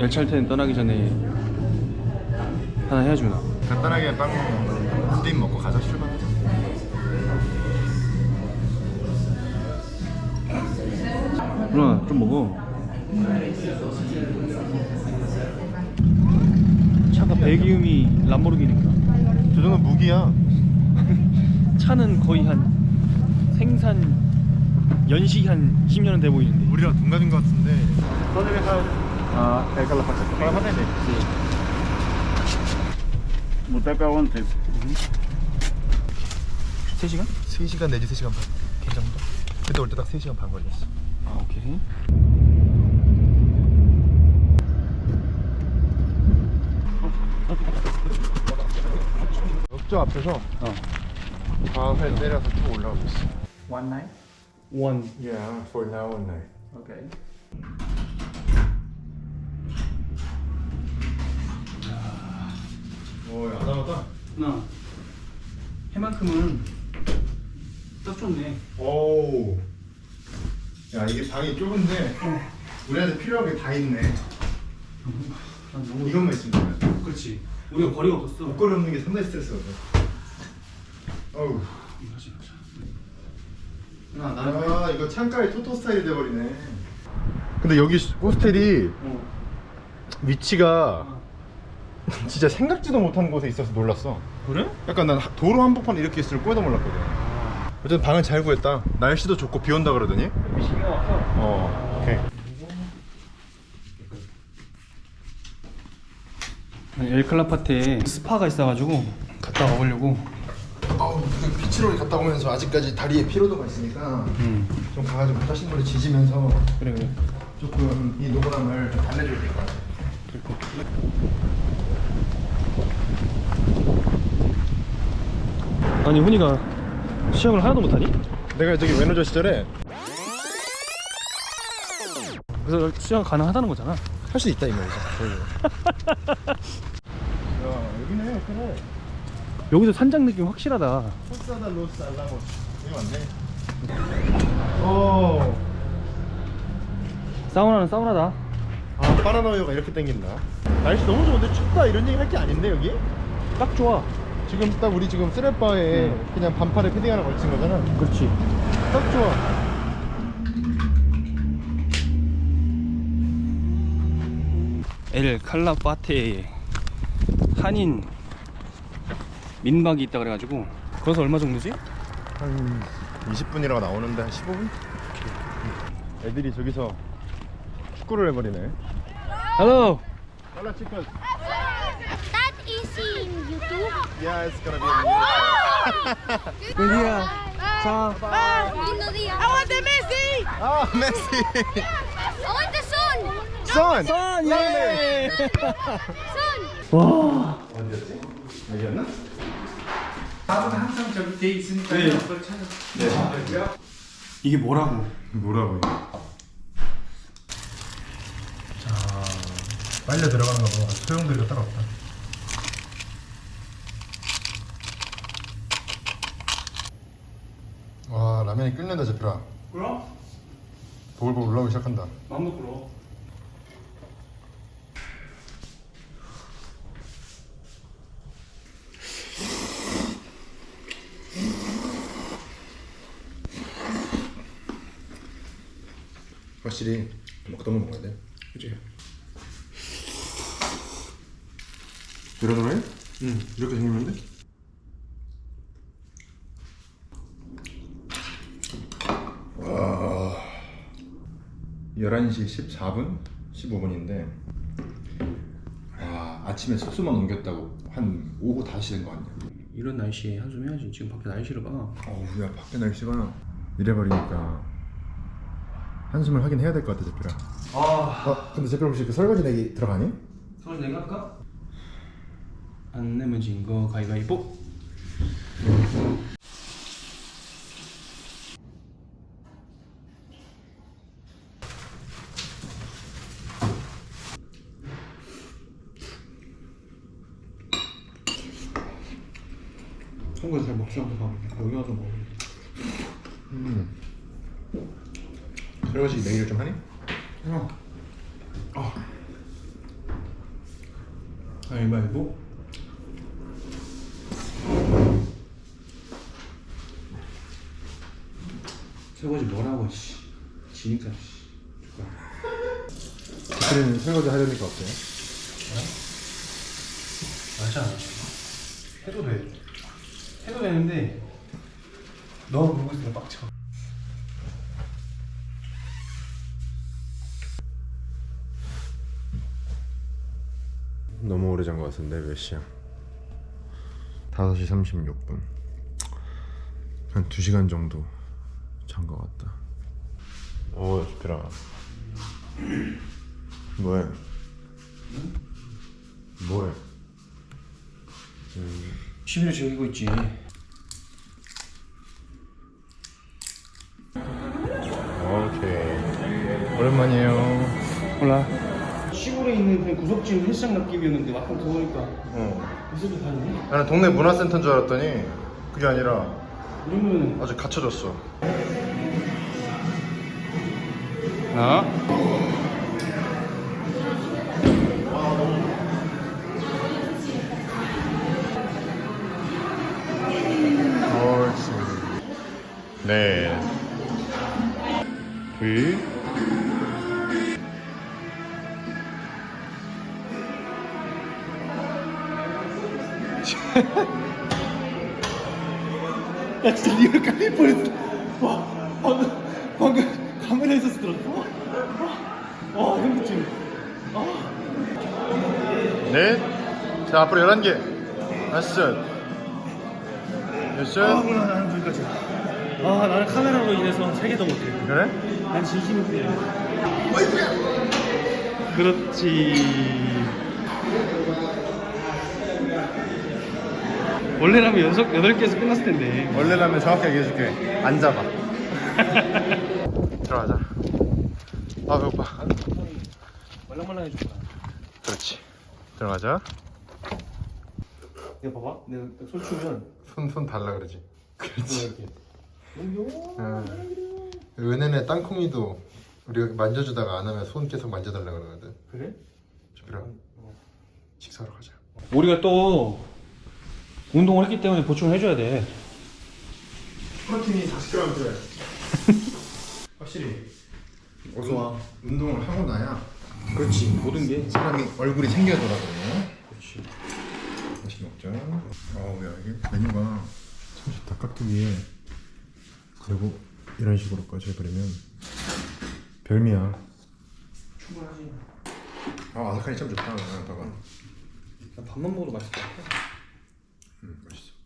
열찰 떠나기 전에 하나 해야지 누나 간단하게 빵 한입 먹고 가자 출발하자. 누나 좀 먹어. 차가 배기음이 람보르기니까. 저 정도 무기야. 차는 거의 한 생산 연식이 한 20년은 돼 보이는데. 우리랑 동갑인 것 같은데 Ah, é aquela faixa. Vai fazer. Boteco é onde? 3시간? 3시간 내지 3시간 반그 정도? 그때 올 때 딱 3시간 반 걸렸어 아 오케이 역조 앞에서 어 좌회 내려서 쭉 올라가고 있어 One night. 원. Yeah, for now and night Okay. 오 야담하다. 누나 해만큼은 딱 좋네. 오우. 야 이게 방이 좁은데 우리한테 필요한 게 다 있네. 난 너무 이것만 있으면 돼 그렇지. 우리가 거리가 없었어. 목걸이 없는 게 상당히 스트레스거든 어우. 맞아 맞아 누나 나는 아 이거 창가에 토토 스타일이 돼버리네. 근데 여기 호스텔이 어. 위치가 진짜 생각지도 못한 곳에 있어서 놀랐어. 그래? 약간 난 하- 도로 한복판 이렇게 있을 줄 꿈에도 몰랐거든. 어쨌든 방은 잘 구했다. 날씨도 좋고 비 온다 그러더니. 신경 어? 오케이. 엘클라파테에 스파가 있어가지고 갔다 와보려고. 아우 그 비치로 갔다 오면서 아직까지 다리에 피로도가 있으니까 음. 좀 가가지고 자신물에 지지면서 그래 그래. 조금 이 노곤함을 좀 달래줘야 될 것 같아 아니 훈이가 시험을 하나도 못하니? 내가 저기 매니저 시절에 그래서 수영 가능하다는 거잖아. 할 수 있다 이 말이죠 야 여기네 호텔에 여기서 산장 느낌 확실하다. 포사다 로스 알라모스. 여기 맞네. 오 사우나는 사우나다 아 바나나우유가 이렇게 땡긴다 날씨 너무 좋은데 춥다 이런 얘기 할 게 아닌데 여기? 딱 좋아 지금 딱 우리 지금 쓰레바에 음. 그냥 반팔에 패딩 하나 걸친 거잖아 그렇지 딱 좋아 엘 칼라 파테에 한인 민박이 있다 그래가지고 거기서 얼마 정도지? 한 20분이라고 나오는데 한 15분? 애들이 저기서 축구를 해버리네 Hello 빨라 치컷 That is in YouTube. Yeah, it's gonna be a Buen día Chao Lindo día. I want the Messi. 아 메시 I want the sun. 선! 선! 예! Sun. 와 어디였지? 여기였나? 항상 저기 돼 있으니까 네. 그걸 찾아. 이게 뭐라고 뭐라고 이거? 자 빨려 들어가는 거 봐. 소용돌이가 따로 없다. 와 라면이 끓는다 제프라. 그럼? 보글보글 올라오기 시작한다. 마음도 불어 확실히 먹던 거 먹어야 돼. 그치 이런 라면? 응. 이렇게 생겼는데? 와. 11시 14분? 15분인데 와 아침에 숙소만 옮겼다고 한 오후 5시 된 거 아니야? 이런 날씨에 한숨 해야지 지금 밖에 날씨를 봐 어우 야 밖에 날씨가 이래버리니까 한숨을 하긴 해야 될 것 같아 제필아 아아 근데 제필 혹시 그 설거지 내기 들어가니? 서울 내가 할까? 안 내면 진 거 가위가위보 한국에서 잘 먹지 않고 밥 여기 와서 먹어 음. 설거지 내기를 좀 하니? 어. 가위바위보 설거지 뭐라고 씨. 지니까 씨. 그린 설거지 하려니까 어때요? 맞아 해도 돼. 해도 되는데 너무 보고 있으면 빡쳐. 너무 오래 잔 것 같은데 몇 시야? 5시 36분. 한 2시간 정도 잔것 같다. 오 좋더라. 뭐해? 뭐해? 취미를 즐기고 있지. 오케이. 오랜만이에요. 몰라. 시골에 있는 그냥 구석진 헬스장 느낌이었는데 막상 들어오니까 어. 무섭게 다니네. 나는 동네 문화센터인 줄 알았더니 그게 아니라 이러면 아주 갇혀졌어 어? 옳지 네 둘. 야 진짜 리얼 깔릴 뻔했어 와 방금 방금 카메라에서 들었어 와 형님 지금 넷. 자, 앞으로 11개. 다섯. 여섯. 아 몰라 나는 거기까지 아 나는 카메라로 인해서 세개 더 못해 그래? 난 진심인데 그렇지 원래라면 연속 8개에서 끝났을 텐데 원래라면 정확하게 얘기해줄게. 안 잡아. 들어가자. 아, 배고파. 말랑말랑해졌구나 그렇지. 들어가자. 내가 봐봐 내가 손 추면 손, 손 달라 그러지. 그렇지. 이렇게 어. 은혜네 땅콩이도 우리가 만져주다가 안 하면 손 계속 만져달라 그러거든. 그래? 주비라. 식사하러 가자. 우리가 또 운동을 했기 때문에 보충을 해줘야 돼. 프로틴이 40g 들어야 확실히. 좋아. 운동을 하고 나야 그렇지. 모든 게 사람이 얼굴이 생겨더라고 그렇지. 다시 먹자. 어우 야 이게 메뉴가 참 좋다. 깍두기에 그리고 이런 식으로까지 해버리면 별미야. 충분하지 아 아삭하니 참 좋다. 봐봐. 밥만 먹어도 맛있다 Mm.